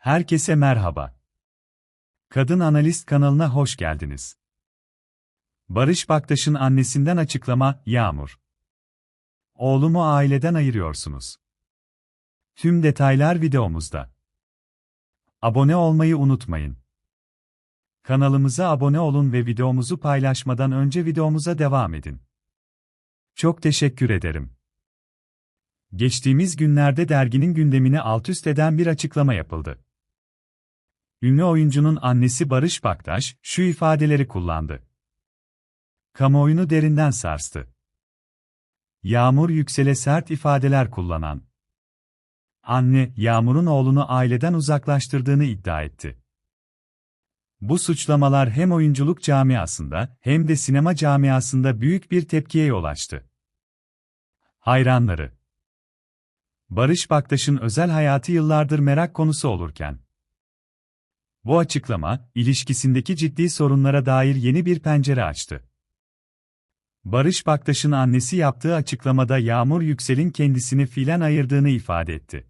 Herkese merhaba. Kadın Analist kanalına hoş geldiniz. Barış Baktaş'ın annesinden açıklama, Yağmur. Oğlumu aileden ayırıyorsunuz. Tüm detaylar videomuzda. Abone olmayı unutmayın. Kanalımıza abone olun ve videomuzu paylaşmadan önce videomuza devam edin. Çok teşekkür ederim. Geçtiğimiz günlerde derginin gündemini altüst eden bir açıklama yapıldı. Ünlü oyuncunun annesi Barış Baktaş şu ifadeleri kullandı. Kamuoyunu derinden sarstı. Yağmur yüksele sert ifadeler kullanan. Anne, Yağmur'un oğlunu aileden uzaklaştırdığını iddia etti. Bu suçlamalar hem oyunculuk camiasında hem de sinema camiasında büyük bir tepkiye yol açtı. Hayranları Barış Baktaş'ın özel hayatı yıllardır merak konusu olurken, bu açıklama, ilişkisindeki ciddi sorunlara dair yeni bir pencere açtı. Barış Baktaş'ın annesi yaptığı açıklamada Yağmur Yüksel'in kendisini filan ayırdığını ifade etti.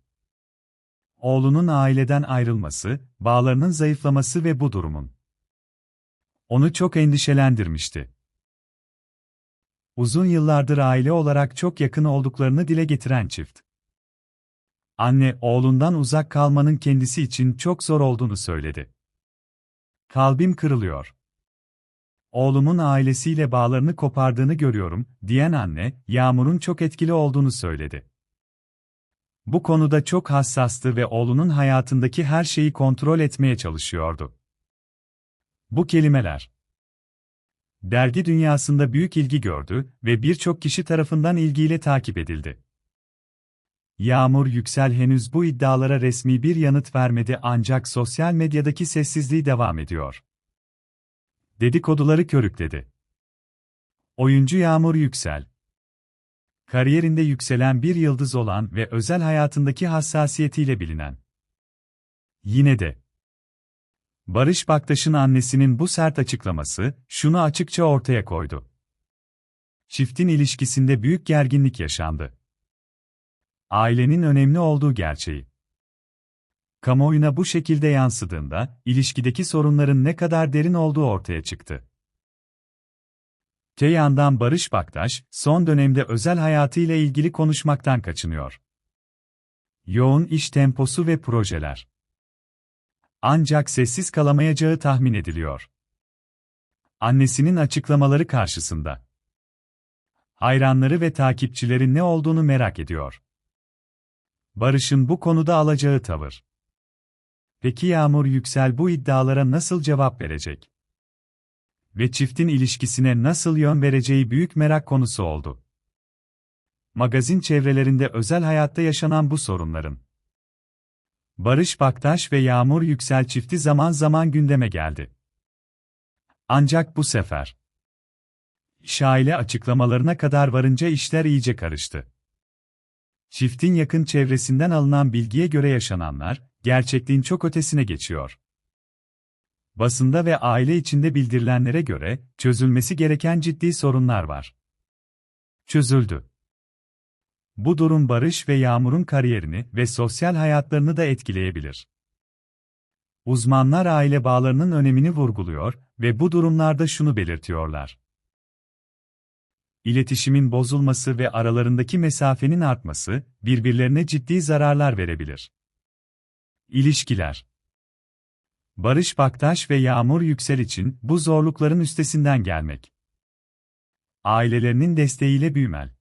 Oğlunun aileden ayrılması, bağlarının zayıflaması ve bu durumun onu çok endişelendirmişti. Uzun yıllardır aile olarak çok yakın olduklarını dile getiren çift. Anne, oğlundan uzak kalmanın kendisi için çok zor olduğunu söyledi. Kalbim kırılıyor. Oğlumun ailesiyle bağlarını kopardığını görüyorum, diyen anne, Yağmur'un çok etkili olduğunu söyledi. Bu konuda çok hassastı ve oğlunun hayatındaki her şeyi kontrol etmeye çalışıyordu. Bu kelimeler dergi dünyasında büyük ilgi gördü ve birçok kişi tarafından ilgiyle takip edildi. Yağmur Yüksel henüz bu iddialara resmi bir yanıt vermedi ancak sosyal medyadaki sessizliği devam ediyor. Dedikoduları körükledi. Oyuncu Yağmur Yüksel Kariyerinde yükselen bir yıldız olan ve özel hayatındaki hassasiyetiyle bilinen. Yine de Barış Baktaş'ın annesinin bu sert açıklaması şunu açıkça ortaya koydu. Çiftin ilişkisinde büyük gerginlik yaşandı ailenin önemli olduğu gerçeği. Kamuoyuna bu şekilde yansıdığında, ilişkideki sorunların ne kadar derin olduğu ortaya çıktı. Te yandan Barış Baktaş, son dönemde özel hayatıyla ilgili konuşmaktan kaçınıyor. Yoğun iş temposu ve projeler. Ancak sessiz kalamayacağı tahmin ediliyor. Annesinin açıklamaları karşısında. Hayranları ve takipçileri ne olduğunu merak ediyor. Barış'ın bu konuda alacağı tavır. Peki Yağmur Yüksel bu iddialara nasıl cevap verecek? Ve çiftin ilişkisine nasıl yön vereceği büyük merak konusu oldu. Magazin çevrelerinde özel hayatta yaşanan bu sorunların. Barış Baktaş ve Yağmur Yüksel çifti zaman zaman gündeme geldi. Ancak bu sefer Şaile açıklamalarına kadar varınca işler iyice karıştı. Çiftin yakın çevresinden alınan bilgiye göre yaşananlar, gerçekliğin çok ötesine geçiyor. Basında ve aile içinde bildirilenlere göre, çözülmesi gereken ciddi sorunlar var. Çözüldü. Bu durum Barış ve Yağmur'un kariyerini ve sosyal hayatlarını da etkileyebilir. Uzmanlar aile bağlarının önemini vurguluyor ve bu durumlarda şunu belirtiyorlar iletişimin bozulması ve aralarındaki mesafenin artması, birbirlerine ciddi zararlar verebilir. İlişkiler Barış Baktaş ve Yağmur Yüksel için bu zorlukların üstesinden gelmek. Ailelerinin desteğiyle büyümel.